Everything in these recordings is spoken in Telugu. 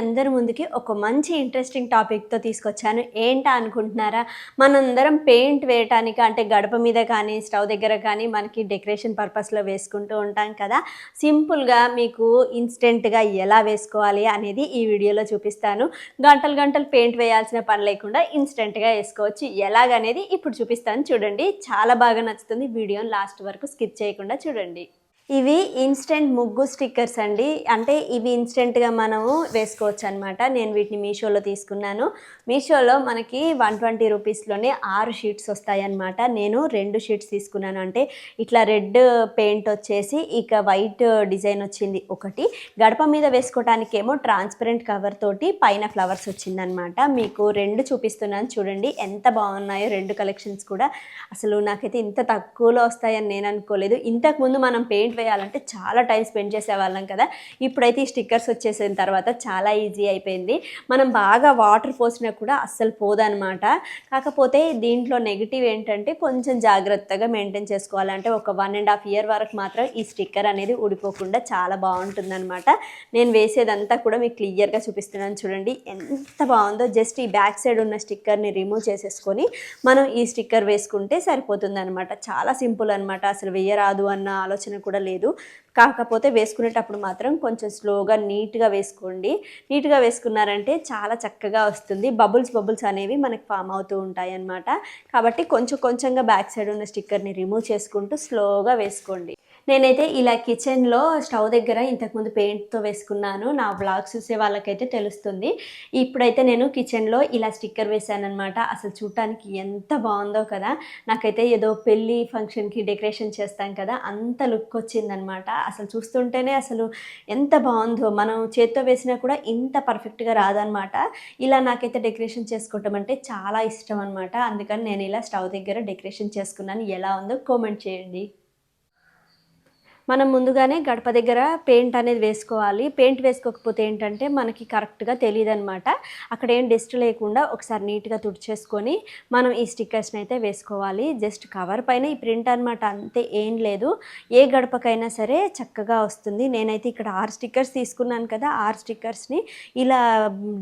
అందరి ముందుకి ఒక మంచి ఇంట్రెస్టింగ్ టాపిక్తో తీసుకొచ్చాను. ఏంటా అనుకుంటున్నారా? మనందరం పెయింట్ వేయటానికి అంటే గడప మీద కానీ స్టవ్ దగ్గర కానీ మనకి డెకరేషన్ పర్పస్లో వేసుకుంటూ ఉంటాం కదా. సింపుల్గా మీకు ఇన్స్టెంట్గా ఎలా వేసుకోవాలి అనేది ఈ వీడియోలో చూపిస్తాను. గంటలు గంటలు పెయింట్ వేయాల్సిన పని లేకుండా ఇన్స్టెంట్గా వేసుకోవచ్చు. ఎలాగనేది ఇప్పుడు చూపిస్తాను. చూడండి. చాలా బాగా నచ్చుతుంది. వీడియోని లాస్ట్ వరకు స్కిప్ చేయకుండా చూడండి. ఇవి ఇన్స్టెంట్ ముగ్గు స్టిక్కర్స్ అండి. అంటే ఇవి ఇన్స్టెంట్గా మనము వేసుకోవచ్చు అనమాట నేను వీటిని మీషోలో తీసుకున్నాను. మీషోలో మనకి వన్ ట్వంటీ రూపీస్లోనే ఆరు షీట్స్ వస్తాయన్నమాట. నేను రెండు షీట్స్ తీసుకున్నాను. అంటే ఇట్లా రెడ్ పెయింట్ వచ్చేసి ఇక వైట్ డిజైన్ వచ్చింది ఒకటి. గడప మీద వేసుకోవటానికేమో ట్రాన్స్పరెంట్ కవర్ తోటి పైన ఫ్లవర్స్ వచ్చిందనమాట మీకు రెండు చూపిస్తున్నాను. చూడండి ఎంత బాగున్నాయో రెండు కలెక్షన్స్ కూడా. అసలు నాకైతే ఇంత తక్కువలో వస్తాయని నేను అనుకోలేదు. ఇంతకుముందు మనం పెయింట్ వేయాలంటే చాలా టైం స్పెండ్ చేసేవాళ్ళం కదా. ఇప్పుడైతే ఈ స్టిక్కర్స్ వచ్చేసిన తర్వాత చాలా ఈజీ అయిపోయింది. మనం బాగా వాటర్ పోసినా కూడా అస్సలు పోదనమాట కాకపోతే దీంట్లో నెగిటివ్ ఏంటంటే కొంచెం జాగ్రత్తగా మెయింటైన్ చేసుకోవాలంటే ఒక వన్ అండ్ హాఫ్ ఇయర్ వరకు మాత్రం ఈ స్టిక్కర్ అనేది ఊడిపోకుండా చాలా బాగుంటుందన్నమాట. నేను వేసేదంతా కూడా మీకు క్లియర్గా చూపిస్తున్నాను చూడండి. ఎంత బాగుందో జస్ట్ ఈ బ్యాక్ సైడ్ ఉన్న స్టిక్కర్ని రిమూవ్ చేసేసుకొని మనం ఈ స్టిక్కర్ వేసుకుంటే సరిపోతుంది అనమాట చాలా సింపుల్ అనమాట అసలు వేయరాదు అన్న ఆలోచన కూడా లేదు. కాకపోతే వేసుకునేటప్పుడు మాత్రం కొంచెం స్లోగా నీట్గా వేసుకోండి. నీట్గా వేసుకున్నారంటే చాలా చక్కగా వస్తుంది. బబుల్స్ బబుల్స్ అనేవి మనకి ఫామ్ అవుతూ ఉంటాయి అన్నమాట కాబట్టి కొంచెం కొంచెంగా బ్యాక్ సైడ్ ఉన్న స్టిక్కర్ని రిమూవ్ చేసుకుంటూ స్లోగా వేసుకోండి. నేనైతే ఇలా కిచెన్లో స్టవ్ దగ్గర ఇంతకుముందు పెయింట్తో వేసుకున్నాను. నా బ్లాగ్స్ చూసే వాళ్ళకైతే తెలుస్తుంది. ఇప్పుడైతే నేను కిచెన్లో ఇలా స్టిక్కర్ వేశానమాట అసలు చూడటానికి ఎంత బాగుందో కదా. నాకైతే ఏదో పెళ్ళి ఫంక్షన్కి డెకరేషన్ చేస్తాం కదా. అంత లుక్ వచ్చిందనమాట అసలు చూస్తుంటేనే అసలు ఎంత బాగుందో. మనం చేత్తో వేసినా కూడా ఇంత పర్ఫెక్ట్గా రాదనమాట ఇలా నాకైతే డెకరేషన్ చేసుకోవటం అంటే చాలా ఇష్టం అనమాట అందుకని నేను ఇలా స్టవ్ దగ్గర డెకరేషన్ చేసుకున్నాను. ఎలా ఉందో కామెంట్ చేయండి. మనం ముందుగానే గడప దగ్గర పెయింట్ అనేది వేసుకోవాలి. పెయింట్ వేసుకోకపోతే ఏంటంటే మనకి కరెక్ట్గా తెలియదు అనమాట అక్కడ ఏం డస్ట్ లేకుండా ఒకసారి నీట్గా తుడిచేసుకొని మనం ఈ స్టిక్కర్స్ని అయితే వేసుకోవాలి. జస్ట్ కవర్ పైన ఈ ప్రింట్ అనమాట అంతే ఏం లేదు. ఏ గడపకైనా సరే చక్కగా వస్తుంది. నేనైతే ఇక్కడ ఆరు స్టిక్కర్స్ తీసుకున్నాను కదా ఆరు స్టిక్కర్స్ని ఇలా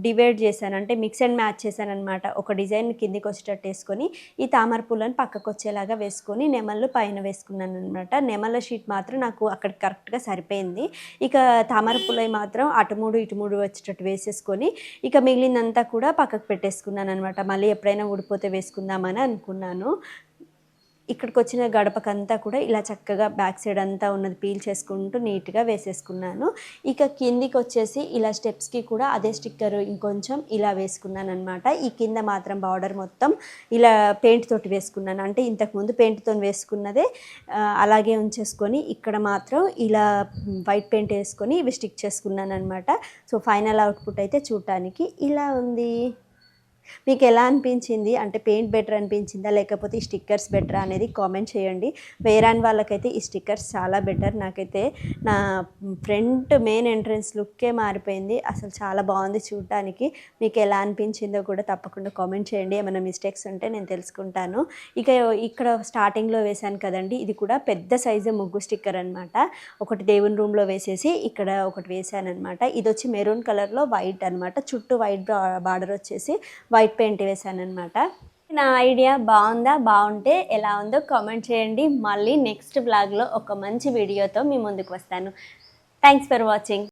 డివైడ్ చేశాను. అంటే మిక్స్ అండ్ మ్యాచ్ చేశాను అనమాట ఒక డిజైన్ కిందికి వచ్చేటట్టు వేసుకొని ఈ తామర పూలను పక్కకు వచ్చేలాగా వేసుకొని నెమళ్ళు పైన వేసుకున్నాను అనమాట నెమళ్ళ షీట్ మాత్రం నాకు నాకు అక్కడ కరెక్ట్గా సరిపోయింది. ఇక తామర పూలై మాత్రం అటు మూడు ఇటు మూడు వచ్చేటట్టు వేసేసుకొని ఇక మిగిలిందంతా కూడా పక్కకు పెట్టేసుకున్నాను అనమాట మళ్ళీ ఎప్పుడైనా ఊడిపోతే వేసుకుందామని అనుకున్నాను. ఇక్కడికి వచ్చిన గడపకంతా కూడా ఇలా చక్కగా బ్యాక్ సైడ్ అంతా ఉన్నది పీల్ చేసుకుంటూ నీట్గా వేసేసుకున్నాను. ఇక కిందికి వచ్చేసి ఇలా స్టెప్స్కి కూడా అదే స్టిక్కర్ ఇంకొంచెం ఇలా వేసుకున్నాను అనమాట ఈ కింద మాత్రం బార్డర్ మొత్తం ఇలా పెయింట్ తోటి వేసుకున్నాను. అంటే ఇంతకుముందు పెయింట్తో వేసుకున్నదే అలాగే ఉంచేసుకొని ఇక్కడ మాత్రం ఇలా వైట్ పెయింట్ వేసుకొని ఇవి స్టిక్ చేసుకున్నాను అనమాట సో ఫైనల్ అవుట్పుట్ అయితే చూడటానికి ఇలా ఉంది. మీకు ఎలా అనిపించింది? అంటే పెయింట్ బెటర్ అనిపించిందా? లేకపోతే ఈ స్టిక్కర్స్ బెటర్ అనేది కామెంట్ చేయండి. వేరాని వాళ్ళకైతే ఈ స్టిక్కర్స్ చాలా బెటర్. నాకైతే నా ఫ్రంట్ మెయిన్ ఎంట్రన్స్ లుక్కే మారిపోయింది. అసలు చాలా బాగుంది చూడటానికి మీకు ఎలా అనిపించిందో కూడా తప్పకుండా కామెంట్ చేయండి. ఏమైనా మిస్టేక్స్ ఉంటే నేను తెలుసుకుంటాను. ఇక ఇక్కడ స్టార్టింగ్లో వేశాను కదండి. ఇది కూడా పెద్ద సైజు ముగ్గు స్టిక్కర్ అనమాట ఒకటి దేవుని రూమ్లో వేసేసి ఇక్కడ ఒకటి వేసాను అనమాట ఇది వచ్చి మెరూన్ కలర్లో వైట్ అనమాట చుట్టూ వైట్ బార్డర్ వచ్చేసి వైట్ పెయింట్ వేసాను అనమాట నా ఐడియా బాగుందా? బాగుంటే ఎలా ఉందో కామెంట్ చేయండి. మళ్ళీ నెక్స్ట్ బ్లాగ్లో ఒక మంచి వీడియోతో మీ ముందుకు వస్తాను. Thanks for watching